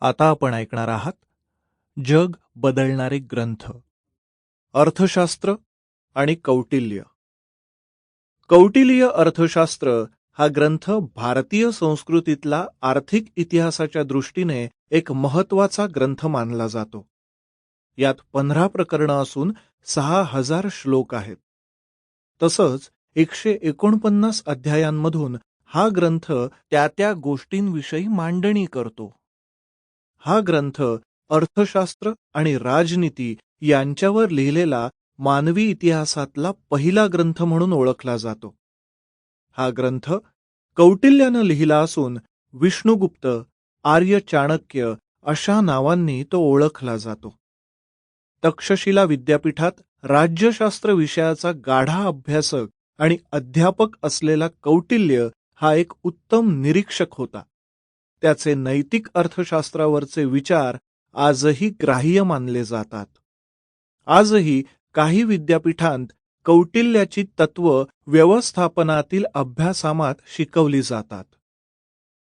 आता आपण ऐकणार आहात जग बदलणारे ग्रंथ अर्थशास्त्र आणि कौटिल्य. कौटिल्य अर्थशास्त्र हा ग्रंथ भारतीय संस्कृतीतला आर्थिक इतिहासाच्या दृष्टीने एक महत्त्वाचा ग्रंथ मानला जातो. यात पंधरा प्रकरणं असून सहा हजार श्लोक आहेत. तसंच एकशे एकोणपन्नास अध्यायांमधून हा ग्रंथ त्या त्या गोष्टींविषयी मांडणी करतो. हा ग्रंथ अर्थशास्त्र आणि राजनीती यांच्यावर लिहिलेला मानवी इतिहासातला पहिला ग्रंथ म्हणून ओळखला जातो. हा ग्रंथ कौटिल्यानं लिहिला असून विष्णुगुप्त आर्य चाणक्य अशा नावांनी तो ओळखला जातो. तक्षशिला विद्यापीठात राज्यशास्त्र विषयाचा गाढा अभ्यासक आणि अध्यापक असलेला कौटिल्य हा एक उत्तम निरीक्षक होता. त्याचे नैतिक अर्थशास्त्रावरचे विचार आजही ग्राह्य मानले जातात. आजही काही विद्यापीठांत कौटिल्याची तत्व व्यवस्थापनातील अभ्यासामात शिकवली जातात.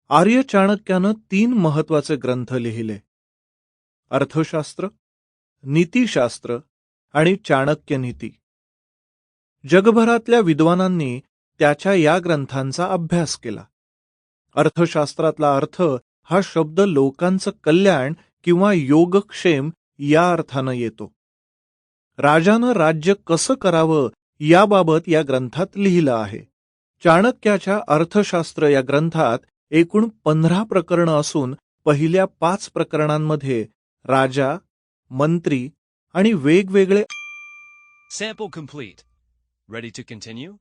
आर्य चाणक्यानं तीन महत्त्वाचे ग्रंथ लिहिले. अर्थशास्त्र नीतीशास्त्र आणि चाणक्य नीती जगभरातल्या विद्वानांनी त्याच्या या ग्रंथांचा अभ्यास केला. अर्थशास्त्रातला अर्थ हा शब्द लोकांचं कल्याण किंवा योगक्षेम या अर्थानं येतो. राजानं राज्य कसं करावं याबाबत या ग्रंथात लिहिलं आहे. चाणक्याच्या अर्थशास्त्र या ग्रंथात एकूण पंधरा प्रकरणं असून पहिल्या पाच प्रकरणांमध्ये राजा मंत्री आणि वेगवेगळे Sample complete. Ready to continue?